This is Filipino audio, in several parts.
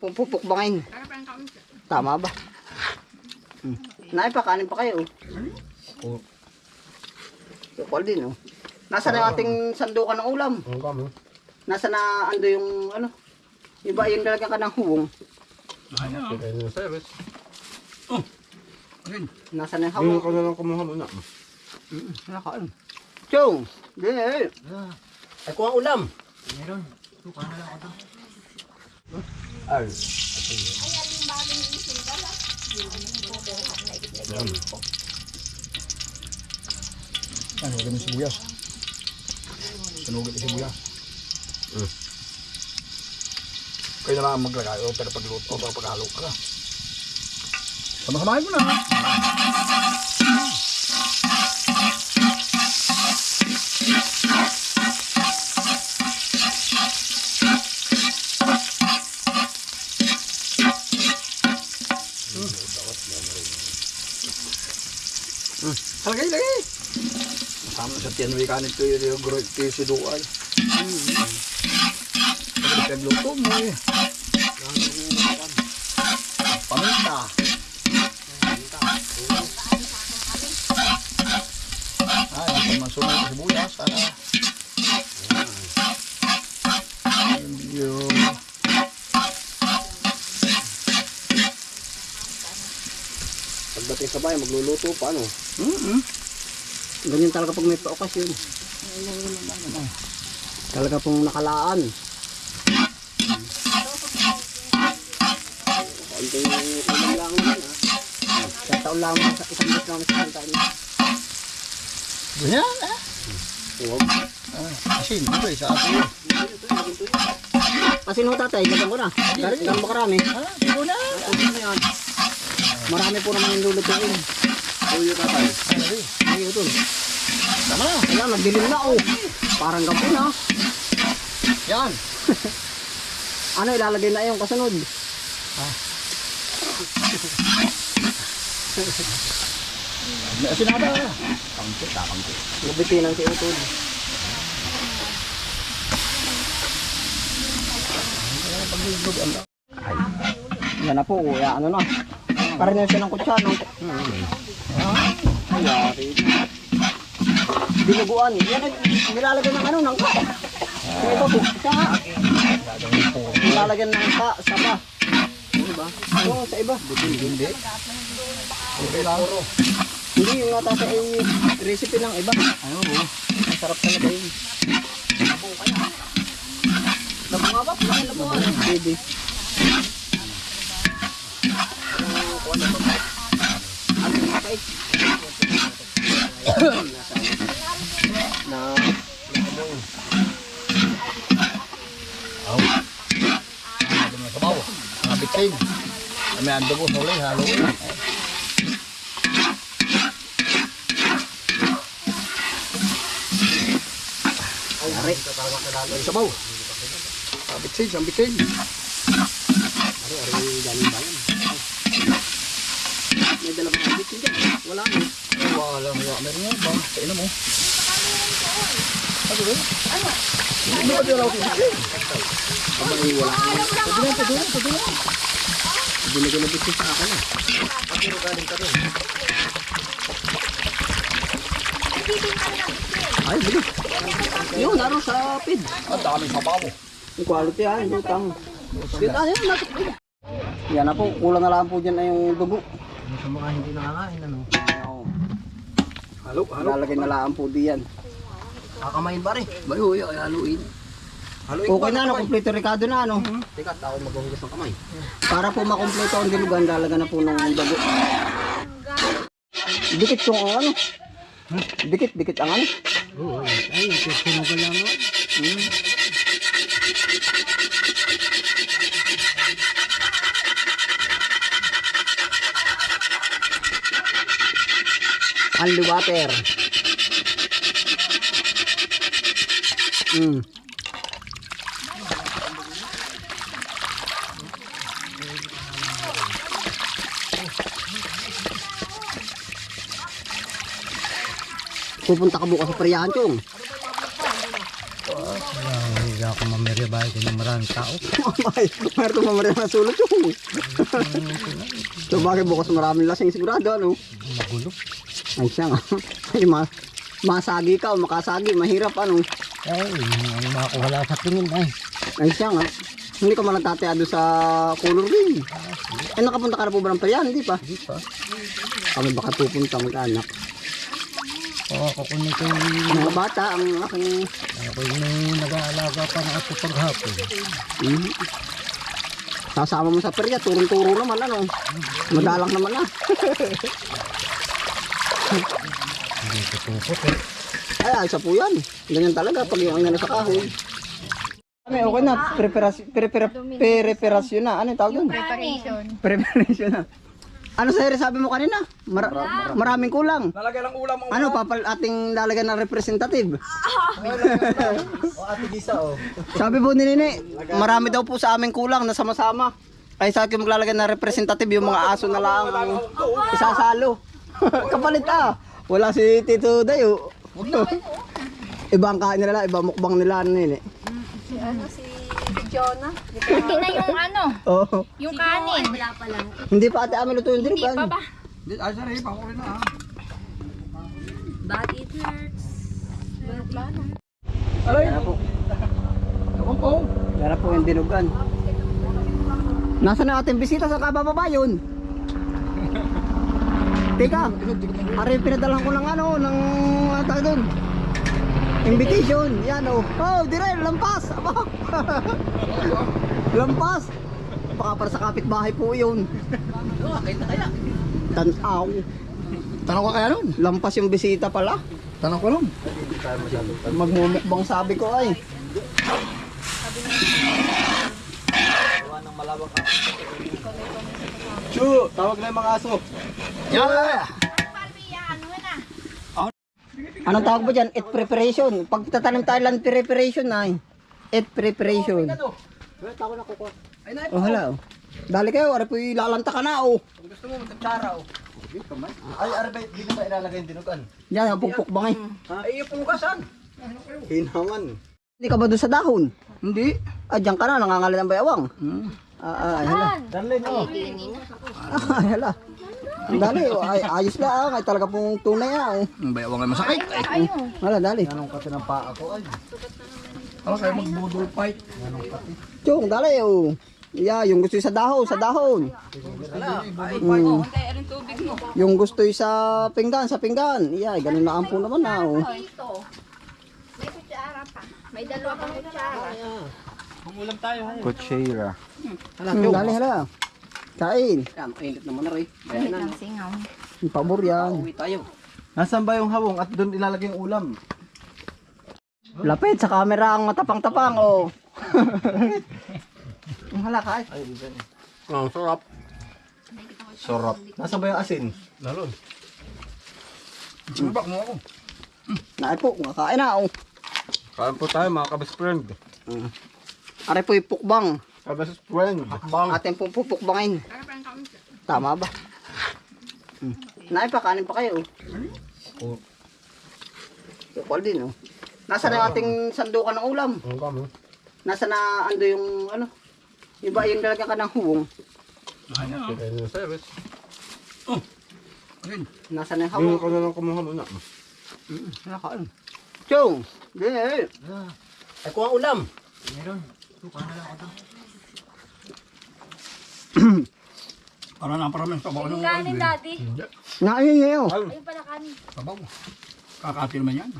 Pupukbangin. Tama ba? Hmm. Naipakanin pa kayo. Oo. Sukal din oh. Nasa na yung ating sandukan ng ulam? Ang kamo. Nasa na ando yung ano? Iba yung lalagyan ka ng huwong. Na service. Nasa na yung hawong. ka na lang kumuha muna. Nakain. Chong! Di eh. Ay, kuha ulam. Ay. Ano, ganun sibuyas. Sunugin yung sibuyas. Mm. Kayo na lang maglagay o pero pagluto o paghalo ka na. Sama-samahin mo na. Tiyan may kanin to yung groit to yung siduay. Pagkakit pagluto mo eh. Paminta. Ah, hindi pa masunod sa sibuyas. Ah. Ayun. Pagdating sa bahay, magluluto pa, ano? Mm-hmm. Ganyan talaga pag may pa-okasyon. Talaga pong nakalaan. Konting ulam lang ha? Sa taon lang sa isang beses lang sa. Ganyan ah. Huwag. Ah, asin, ito eh, sa atin. Kasi nung tatay, lagyan ko na. Ganun ba karami? Ah, ito na. Marami po naman yung lulutuin. Tuyo tatay. Ay, ito. Tama na. Wala, nagdilim na oh. Parang gabi na. Yan. Ano, ilalagay na yung kasunod. Na ba? Pangko, tapangko. Nabitinan si Utod. Yan na po, kuya. Ano na? Parang na siya ng kutsano. Dinuguan. Yan ay nilalagyan ng ano, ng ka. Siya nga. Nilalagyan ng ka, saba. Diba? Oo, sa iba. Hindi. Okay lang. Hindi, yung nata sa eh, recipe ng iba. Ano oh. Ang sarap talaga yun. Labong kaya. Labong nga ba? Labong nga. Baby. Ano yung mapait? Na, Aw. Ano na sabaw? Mga bitsin. May ando ko, huli, halo. Ari. Sabaw. Bitsin, ang bitsin. May dyan. Wala. Wala. Meron nga ba? Sa ina mo. Ano ba? Ano ba dalaw ko? Abay, wala. Pwede na, pwede na, pwede na. Binigyan na bitin sa akin eh. Ay, bilis. Yun, naroon sa pid. Ang daming sabaw. Yung quality ah, yung lutang. Yun, ah, yun, natin. Yan na po, kulang na lang po dyan na yung dugo. sa mga hindi nakakain, ano? Halo, halo. Lalagay na lang po diyan. Kakamain ba rin? Bayo, ay haluin. Haluin Okay na, no, kompleto Ricardo na, ano. Teka, tao maghuhugas ng kamay. Para po makompleto ang dilugan, lalagyan na po ng dugo. Dikit yung ano. Dikit, dikit ang ano. Oo, ay, susunugan lang ako. Hmm. Only water. Mm. Pupunta ka bukas sa Priyanchong. Hindi ako mamerya ba? Ganyan maraming tao. Ay, mayroon itong mamarya na sulot yung. so bakit bukas maraming lasing sigurado ano? Magulo. Ay siya nga. Ay, ma masagi ka o makasagi, mahirap ano. Ay, ano makakuhala sa tingin ay. Ay siya nga. Hindi ka man nagtateado sa color game. Eh nakapunta ka na po ba ng Parian? Hindi pa. Hindi pa. Kami baka pupunta mag-anak. Oo, ako kung ito yung... Mga bata, ang aking... Ako yung nag-aalaga pa na ako paghapon. Hmm. Sasama mo sa perya, turong-turo naman ano. Madalang naman ah. Hindi ko tupot eh. Ay, na po yan. Ganyan talaga pag yung ano sa kahoy. Kami, okay na. Preparasyon, prepara, preparasyon na. Ano yung tawag doon? Preparation. Preparation na. Ano sa'yo sabi mo kanina? Mar- maraming kulang. Lalagyan ng ulam ang Ano, papal ating lalagyan ng representative. o ate Gisa oh. Sabi po ni Nini, marami daw po sa aming kulang na sama-sama. Kaya sa akin maglalagay ng representative yung mga aso na lang ang isasalo. Kapalit ah. Wala si Tito Dayo. iba ang kain nila, iba mukbang nila ano Nini. Si ano, si Jonah. Hindi na yung ano, Oh. yung kanin. Wala pa lang. Hindi pa ate amin lutuin din Hindi pa ba? Ay, sorry, pa ko rin na ah. But it hurts. Po. Ako po. Yan na po yung dinugan. Nasaan na ating bisita sa kabababa yun? Teka, ari pinadalan ko ng ano, ng ano tawag doon? Invitation, yan oh. Oh, dire, lampas. Aba. lampas. Baka para sa kapitbahay po yun. Tanaw. Tanong ka kaya nun? Lampas yung bisita pala. Tanong ko nun. Magmumukbang sabi ko ay. Chu, tawag na yung mga aso. Yan! Anong tawag mo dyan? Eat preparation. Pag tatanim tayo land preparation na eh. Eat preparation. Oh, hala oh. Dali kayo, ari po lalanta ka na oh. Gusto mo magtsara oh. Ay, arbay, di na ba ilalagay yung dinugan? Yan, ang pukpukbang eh. Ay, yung pungkasan. Hinaman. Hindi ka ba doon sa dahon? Hindi. Ah, diyan ka na, nangangalan ng bayawang. Ah, ah, ay, hala. Darlene, oh. Ah, ay, hala. Ang dali, oh. ay, ayos lang, ay talaga pong tunay ah. Oh. Ang bayawang ay masakit. Ay, Hala, dali. Anong kasi ng paa ko ay. ako kayo magbudol fight. Chong, dali oh. Yeah, yung gusto sa dahon, sa dahon. Mm. Yung gusto sa pinggan, sa pinggan. Yeah, ganun na ampo naman na oh. Ito. May kutsara pa. May dalawa pang kutsara. Kutsira. Hala, dali, hala. Kain. Yan, naman na rin. Singaw. Yung pabor yan. tayo. Nasaan ba yung hawong at doon ilalagay yung ulam? Lapit sa camera ang matapang-tapang oh. Ang hala kain. Ay. Ang sarap. Sarap. Nasaan ba yung asin? Lalon. Subak mo ako. Naay po, kakain na oh. Kain po tayo mga kabest friend. Are po yung pukbang. Kabest friend. Bang. Atin pong pupukbangin. Tama ba? Hmm. Naay pa, kanin pa kayo. Oh. Sukol din oh. Nasa na ating sandukan ng ulam? Ang kamo. Nasa na ando yung ano? Iba yung lalagyan ka ng huwong. Yung service. Nasa na yung Hindi hawong. ko na lang kumuha muna. Nakain. Chong! Di eh. Ay, kuha ulam. Para na para ng sabaw ng Yung kanin, daddy. Nain niyo. Ayun pala kanin. Sabaw. Kakati naman yan.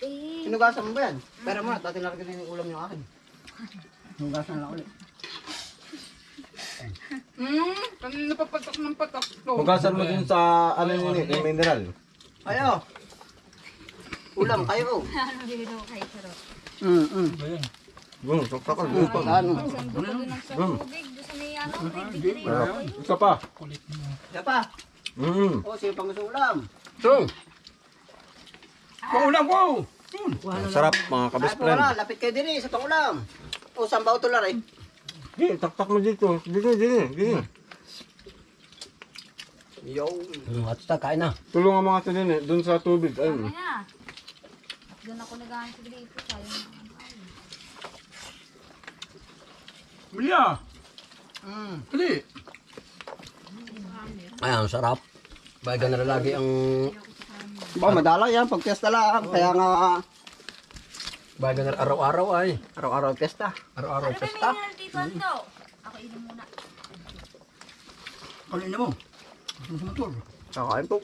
Eh, Sinugasan mo ba yan? Pero mo dati nalagyan din yung ulam yung akin. Sinugasan na lang ulit. Hmm, kanina pa patok ng patok to. Hugasan mo din sa ano yun eh, yung mineral. Ayo. Ulam kayo. ano dito kay Charot? Mm, mm. Yung, saksakan. Sa sa may ano, bibili. Isa pa. Siya pa. Mm. O, sino pang ulam? So, Paulam ko! ang sarap mga po friend. wala. Lapit kayo din eh, sa pangulam. O, saan ba ito lari? Hey, taktak mo dito. Dito, dito, dito. Yo. At sa kain na. Tulungan mga sa din eh, dun sa tubig. Ayun. Kaya, doon ako nag-aansig dito. Sayang. Bili ah. Bili. Ay, ang sarap. Baga na lagi ang... Ba, madala yan pag piyesta lang. Kaya nga Baga na araw-araw ay. araw-araw piyesta. Araw-araw pesta. Ako inom muna. Kanina mo. Gusto mo sa motor. Kakain po.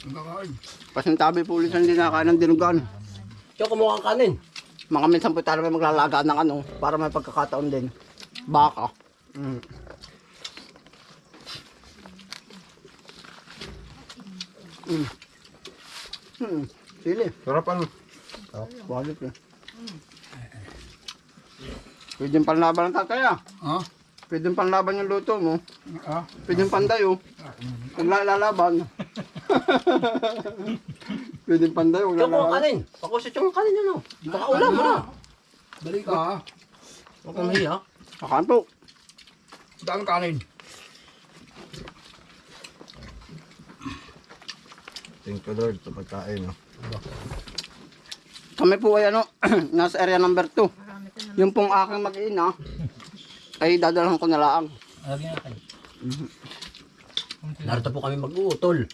Ang kakain. Pasintabi po ulit hindi nakakain ng dinugan. Tiyo, kumuha ang kanin. Mga minsan po tayo may maglalaga ng ano para may pagkakataon din. Baka. Mm. Mm. Mm. Sili. Sarap ano? Bakit eh. Pwede yung panlaban ng tatay ah. Ha? Pwede yung panlaban yung luto mo. Ah? Pwede yung panday oh. Huwag lalaban. Pwede yung panday, huwag lalaban. kanin. Pakusit yung kanin yun, oh. Baka ulam mo na. Dali ka ah. Huwag kang mahiya. Kakain po. Daan kanin. Thank you Lord sa pagkain. Oh. Kami po ay ano, nasa area number 2. Yung pong aking mag-ina, ay dadalhan ko na lang. Lagyan natin. Narito po kami mag-uutol.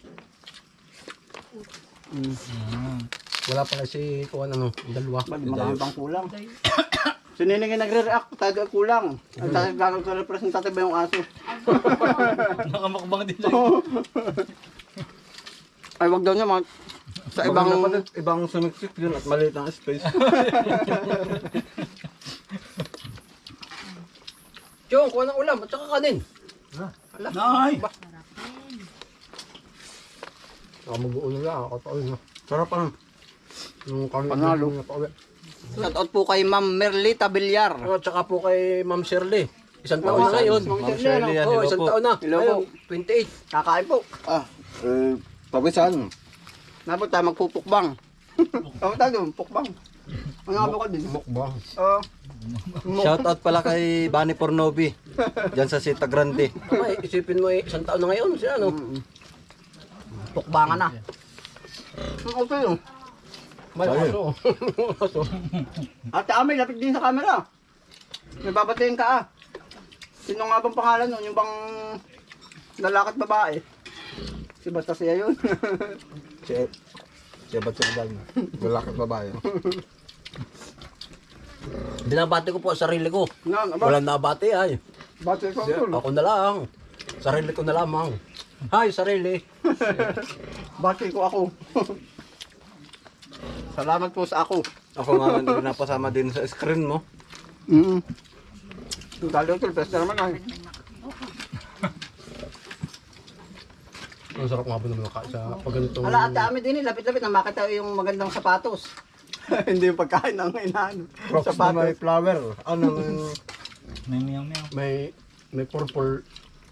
Wala pala si Kuan ano, dalawa. Marami pang kulang. Sininigay nagre-react, tayo ay kulang. Ang tayo gagawin representative yung aso. Nakamakbang din siya. Ay, wag daw niya mag... Sa ibang... ibang sumiksik yun at maliit ang space. Chong, kuha ng ulam at saka kanin. Nay! Saka mag-uulo lang, pa ulo. Sarap ano. Yung kanin. Panalo. na pauwi. Shout out po kay Ma'am Merlita Villar. At saka po kay Ma'am Shirley. Isang taon na ngayon. Ma'am Shirley, ano? Oo, isang taon na. Hello po. 28. Kakain po. Ah, eh, pabisan. Napot tayo magpupukbang. Tama tayo, pukbang. Ano nga ba ka din? Mukbang. Oo. Shoutout pala kay Bani Pornobi. Diyan sa Sita Grande. Ay, isipin mo eh, isang taon na ngayon. Siya ano. Pukbangan na. Okay yun. May aso. aso. Ate Amel, lapit din sa camera. May babatiin ka ah. Sino nga bang pangalan nun? Yung bang lalakat babae? Si basta siya yun. Si, si ba't siya dyan? Lalaki at babae. Binabati ko po ang sarili ko. Nga, aba, Walang nabati ay. bati ko tol. Ako na lang. Sarili ko na lamang. Hi, sarili. Bati ko ako. Salamat po sa ako. Ako nga hindi napasama din sa screen mo. Mm. Yung talo tol, pesta naman ay. Ang sarap nga po naman sa pag ganito. Ala, ate Amel din eh, lapit-lapit na makita yung magandang sapatos. Hindi yung pagkain ng inaano. Crocs na may Sapatos. flower. Ano, may- May meow meow. may, may purple,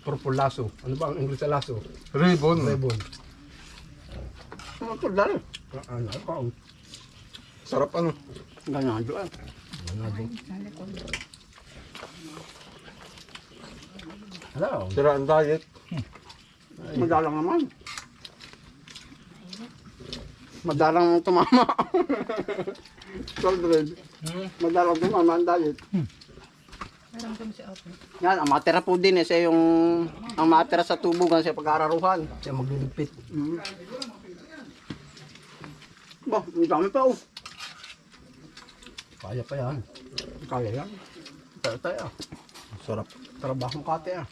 purple lasso. Ano ba ang English sa lasso? Ribbon. Ribbon. Ano tol, dali. Ah, Ano, ako. Sarap ano. Ganyan, doon. Hello. Sira ang diet. Madalang naman. Madalang tumama. Children. Madalang tumama ang diet. Yan, ang matira po din eh, siya yung ang matira sa tubugan sa pag-aararuhan. Siya magliligpit. Mm. Ba, ang dami pa oh. Kaya pa yan. Kaya yan. Tayo tayo. Sarap. Trabahong kate ah.